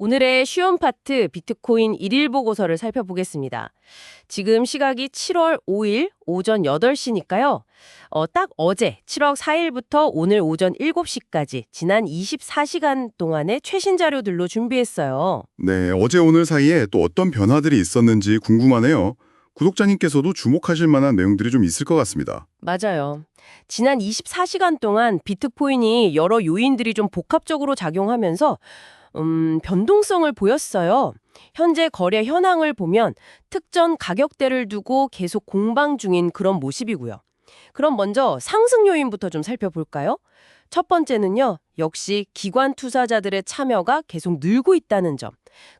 오늘의 쉬운 파트 비트코인 일일 보고서를 살펴보겠습니다. 지금 시각이 7월 5일 오전 8시니까요. 어, 딱 어제 7월 4일부터 오늘 오전 7시까지 지난 24시간 동안의 최신 자료들로 준비했어요. 네, 어제 오늘 사이에 또 어떤 변화들이 있었는지 궁금하네요. 구독자님께서도 주목하실 만한 내용들이 좀 있을 것 같습니다. 맞아요. 지난 24시간 동안 비트코인이 여러 요인들이 좀 복합적으로 작용하면서 음, 변동성을 보였어요. 현재 거래 현황을 보면 특정 가격대를 두고 계속 공방 중인 그런 모습이고요. 그럼 먼저 상승 요인부터 좀 살펴볼까요? 첫 번째는요. 역시 기관 투자자들의 참여가 계속 늘고 있다는 점.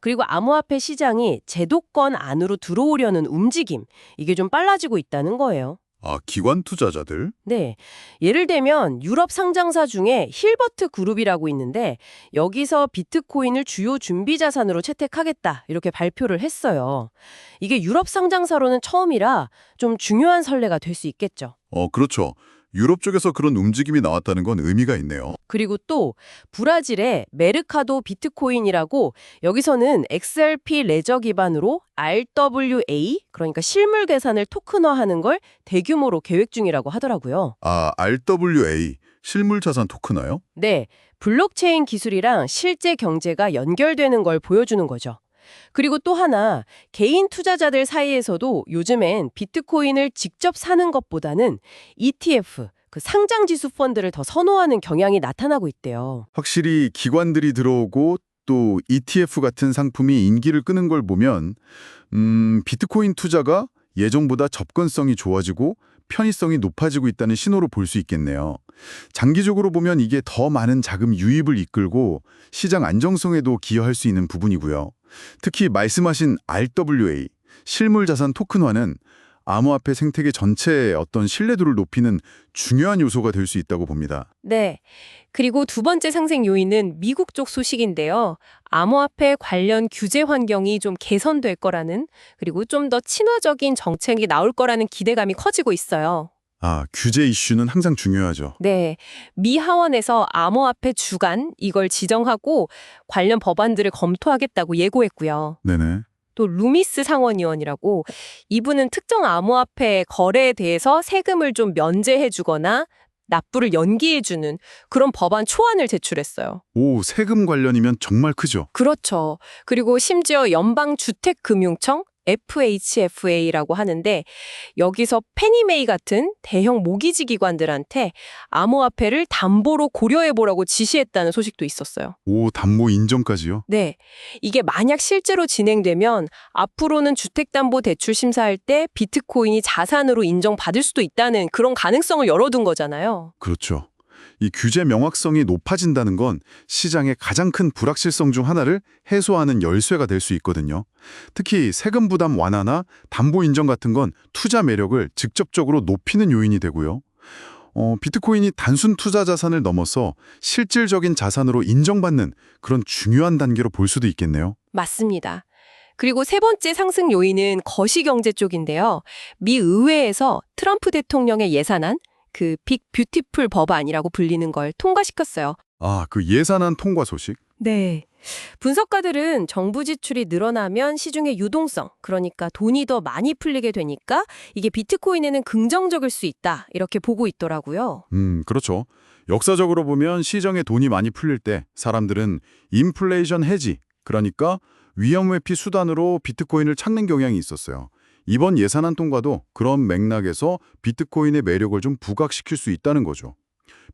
그리고 암호화폐 시장이 제도권 안으로 들어오려는 움직임. 이게 좀 빨라지고 있다는 거예요. 아, 기관 투자자들? 네. 예를 들면 유럽 상장사 중에 힐버트 그룹이라고 있는데 여기서 비트코인을 주요 준비 자산으로 채택하겠다 이렇게 발표를 했어요. 이게 유럽 상장사로는 처음이라 좀 중요한 선례가 될 수 있겠죠. 어, 그렇죠. 유럽 쪽에서 그런 움직임이 나왔다는 건 의미가 있네요. 그리고 또 브라질의 메르카도 비트코인이라고 여기서는 XRP 레저 기반으로 RWA 그러니까 실물 계산을 토큰화하는 걸 대규모로 계획 중이라고 하더라고요. 아, RWA, 실물 자산 토큰화요? 네, 블록체인 기술이랑 실제 경제가 연결되는 걸 보여주는 거죠. 그리고 또 하나, 개인 투자자들 사이에서도 요즘엔 비트코인을 직접 사는 것보다는 ETF, 그 상장 지수 펀드를 더 선호하는 경향이 나타나고 있대요. 확실히 기관들이 들어오고 또 ETF 같은 상품이 인기를 끄는 걸 보면 음, 비트코인 투자가 예전보다 접근성이 좋아지고 편의성이 높아지고 있다는 신호로 볼 수 있겠네요. 장기적으로 보면 이게 더 많은 자금 유입을 이끌고 시장 안정성에도 기여할 수 있는 부분이고요. 특히 말씀하신 RWA, 실물 자산 토큰화는 암호화폐 생태계 전체의 어떤 신뢰도를 높이는 중요한 요소가 될 수 있다고 봅니다. 네. 그리고 두 번째 상승 요인은 미국 쪽 소식인데요. 암호화폐 관련 규제 환경이 좀 개선될 거라는 그리고 좀 더 친화적인 정책이 나올 거라는 기대감이 커지고 있어요. 아, 규제 이슈는 항상 중요하죠. 네. 미 하원에서 암호화폐 주간 이걸 지정하고 관련 법안들을 검토하겠다고 예고했고요. 네네. 또 루미스 상원의원이라고 이분은 특정 암호화폐 거래에 대해서 세금을 좀 면제해 주거나 납부를 연기해 주는 그런 법안 초안을 제출했어요. 오, 세금 관련이면 정말 크죠. 그렇죠. 그리고 심지어 연방주택금융청 FHFA라고 하는데 여기서 페니메이 같은 대형 모기지 기관들한테 암호화폐를 담보로 고려해 보라고 지시했다는 소식도 있었어요. 오, 담보 인정까지요? 네. 이게 만약 실제로 진행되면 앞으로는 주택담보대출 심사할 때 비트코인이 자산으로 인정받을 수도 있다는 그런 가능성을 열어둔 거잖아요. 그렇죠. 이 규제 명확성이 높아진다는 건 시장의 가장 큰 불확실성 중 하나를 해소하는 열쇠가 될 수 있거든요. 특히 세금 부담 완화나 담보 인정 같은 건 투자 매력을 직접적으로 높이는 요인이 되고요. 어, 비트코인이 단순 투자 자산을 넘어서 실질적인 자산으로 인정받는 그런 중요한 단계로 볼 수도 있겠네요. 맞습니다. 그리고 세 번째 상승 요인은 거시경제 쪽인데요. 미 의회에서 트럼프 대통령의 예산안, 그 빅 뷰티풀 법안이라고 불리는 걸 통과시켰어요. 아, 그 예산안 통과 소식? 네. 분석가들은 정부 지출이 늘어나면 시중의 유동성, 그러니까 돈이 더 많이 풀리게 되니까 이게 비트코인에는 긍정적일 수 있다, 이렇게 보고 있더라고요. 음, 그렇죠. 역사적으로 보면 시정에 돈이 많이 풀릴 때 사람들은 인플레이션 해지, 그러니까 위험 회피 수단으로 비트코인을 찾는 경향이 있었어요. 이번 예산안 통과도 그런 맥락에서 비트코인의 매력을 좀 부각시킬 수 있다는 거죠.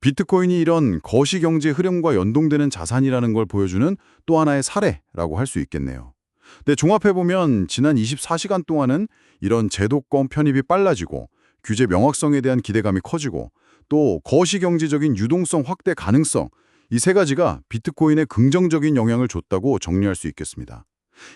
비트코인이 이런 거시경제 흐름과 연동되는 자산이라는 걸 보여주는 또 하나의 사례라고 할 수 있겠네요. 근데 종합해보면 지난 24시간 동안은 이런 제도권 편입이 빨라지고 규제 명확성에 대한 기대감이 커지고 또 거시경제적인 유동성 확대 가능성 이 세 가지가 비트코인에 긍정적인 영향을 줬다고 정리할 수 있겠습니다.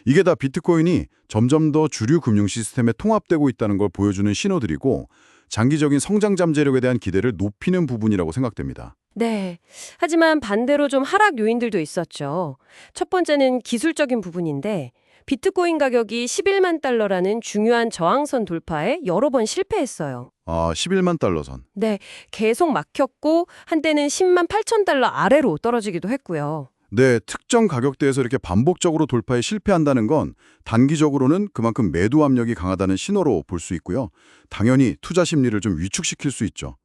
이게 다 비트코인이 점점 더 주류 금융 시스템에 통합되고 있다는 걸 보여주는 신호들이고 장기적인 성장 잠재력에 대한 기대를 높이는 부분이라고 생각됩니다. 네. 하지만 반대로 좀 하락 요인들도 있었죠. 첫 번째는 기술적인 부분인데 비트코인 가격이 11만 달러라는 중요한 저항선 돌파에 여러 번 실패했어요. 아, 11만 달러 선. 네, 계속 막혔고 한때는 10만 8천 달러 아래로 떨어지기도 했고요. 네, 특정 가격대에서 이렇게 반복적으로 돌파에 실패한다는 건 단기적으로는 그만큼 매도 압력이 강하다는 신호로 볼 수 있고요. 당연히 투자 심리를 좀 위축시킬 수 있죠.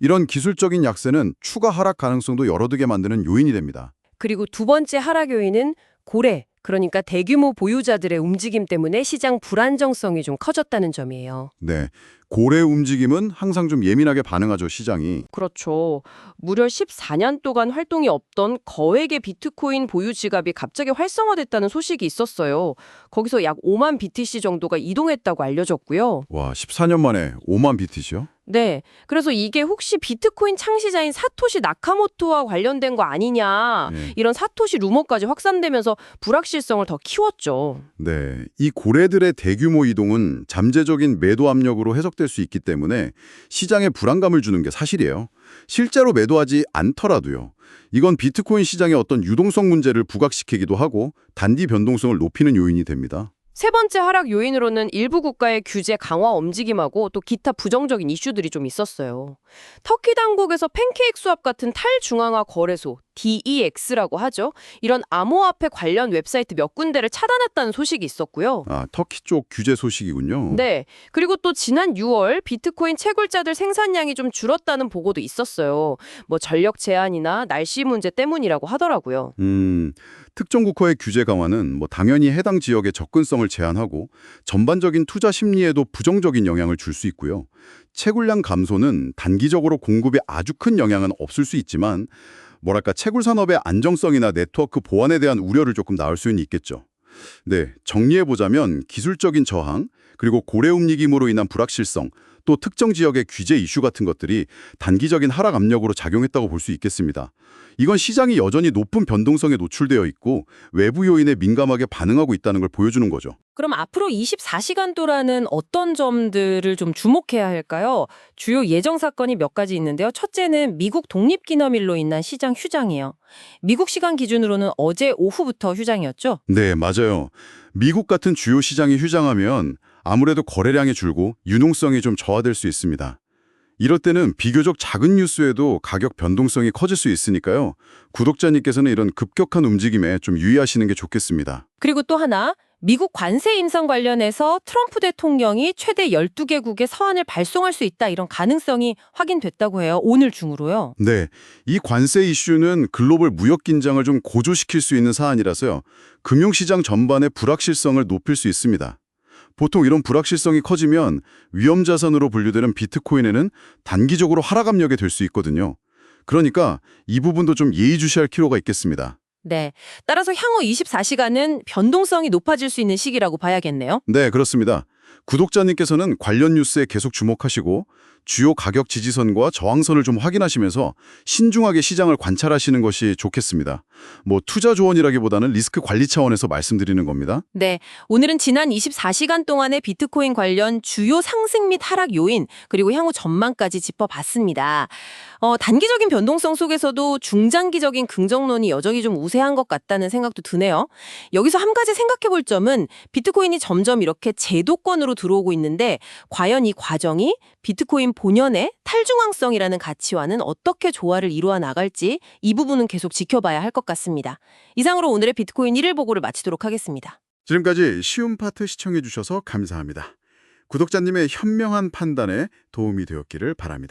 이런 기술적인 약세는 추가 하락 가능성도 열어두게 만드는 요인이 됩니다. 그리고 두 번째 하락 요인은 고래, 그러니까 대규모 보유자들의 움직임 때문에 시장 불안정성이 좀 커졌다는 점이에요. 네, 고래 움직임은 항상 좀 예민하게 반응하죠, 시장이. 그렇죠. 무려 14년 동안 활동이 없던 거액의 비트코인 보유 지갑이 갑자기 활성화됐다는 소식이 있었어요. 거기서 약 5만 BTC 정도가 이동했다고 알려졌고요. 와, 14년 만에 5만 BTC요? 네. 그래서 이게 혹시 비트코인 창시자인 사토시 나카모토와 관련된 거 아니냐. 네. 이런 사토시 루머까지 확산되면서 불확실성을 더 키웠죠. 네, 이 고래들의 대규모 이동은 잠재적인 매도 압력으로 해석 될 수 있기 때문에 시장에 불안감을 주는 게 사실이에요. 실제로 매도하지 않더라도요. 이건 비트코인 시장의 어떤 유동성 문제를 부각시키기도 하고 단기 변동성을 높이는 요인이 됩니다. 세 번째 하락 요인으로는 일부 국가의 규제 강화 움직임하고 또 기타 부정적인 이슈들이 좀 있었어요. 터키 당국에서 팬케이크 수합 같은 탈중앙화 거래소 DEX라고 하죠. 이런 암호화폐 관련 웹사이트 몇 군데를 차단했다는 소식이 있었고요. 아, 터키 쪽 규제 소식이군요. 네. 그리고 또 지난 6월 비트코인 채굴자들 생산량이 좀 줄었다는 보고도 있었어요. 뭐 전력 제한이나 날씨 문제 때문이라고 하더라고요. 음, 특정 국가의 규제 강화는 뭐 당연히 해당 지역의 접근성을 제한하고 전반적인 투자 심리에도 부정적인 영향을 줄 수 있고요. 채굴량 감소는 단기적으로 공급에 아주 큰 영향은 없을 수 있지만 뭐랄까 채굴 산업의 안정성이나 네트워크 보안에 대한 우려를 조금 낳을 수는 있겠죠. 네, 정리해 보자면 기술적인 저항, 그리고 고래 움직임으로 인한 불확실성, 또 특정 지역의 규제 이슈 같은 것들이 단기적인 하락 압력으로 작용했다고 볼 수 있겠습니다. 이건 시장이 여전히 높은 변동성에 노출되어 있고 외부 요인에 민감하게 반응하고 있다는 걸 보여주는 거죠. 그럼 앞으로 24시간도라는 어떤 점들을 좀 주목해야 할까요? 주요 예정 사건이 몇 가지 있는데요. 첫째는 미국 독립기념일로 인한 시장 휴장이에요. 미국 시간 기준으로는 어제 오후부터 휴장이었죠. 네, 맞아요. 미국 같은 주요 시장이 휴장하면 아무래도 거래량이 줄고 유동성이 좀 저하될 수 있습니다. 이럴 때는 비교적 작은 뉴스에도 가격 변동성이 커질 수 있으니까요. 구독자님께서는 이런 급격한 움직임에 좀 유의하시는 게 좋겠습니다. 그리고 또 하나, 미국 관세 인상 관련해서 트럼프 대통령이 최대 12개국에 서한을 발송할 수 있다 이런 가능성이 확인됐다고 해요. 오늘 중으로요. 네, 이 관세 이슈는 글로벌 무역 긴장을 좀 고조시킬 수 있는 사안이라서요. 금융시장 전반의 불확실성을 높일 수 있습니다. 보통 이런 불확실성이 커지면 위험 자산으로 분류되는 비트코인에는 단기적으로 하락 압력이 될 수 있거든요. 그러니까 이 부분도 좀 예의주시할 필요가 있겠습니다. 네. 따라서 향후 24시간은 변동성이 높아질 수 있는 시기라고 봐야겠네요. 네, 그렇습니다. 구독자님께서는 관련 뉴스에 계속 주목하시고 주요 가격 지지선과 저항선을 좀 확인하시면서 신중하게 시장을 관찰하시는 것이 좋겠습니다. 뭐 투자 조언이라기보다는 리스크 관리 차원에서 말씀드리는 겁니다. 네. 오늘은 지난 24시간 동안의 비트코인 관련 주요 상승 및 하락 요인, 그리고 향후 전망까지 짚어봤습니다. 어, 단기적인 변동성 속에서도 중장기적인 긍정론이 여전히 좀 우세한 것 같다는 생각도 드네요. 여기서 한 가지 생각해 볼 점은 비트코인이 점점 이렇게 제도권으로 들어오고 있는데, 과연 이 과정이 비트코인 본연의 탈중앙성이라는 가치와는 어떻게 조화를 이루어 나갈지 이 부분은 계속 지켜봐야 할 것 같습니다. 이상으로 오늘의 비트코인 1일 보고를 마치도록 하겠습니다. 지금까지 쉬운 파트 시청해 주셔서 감사합니다. 구독자님의 현명한 판단에 도움이 되었기를 바랍니다.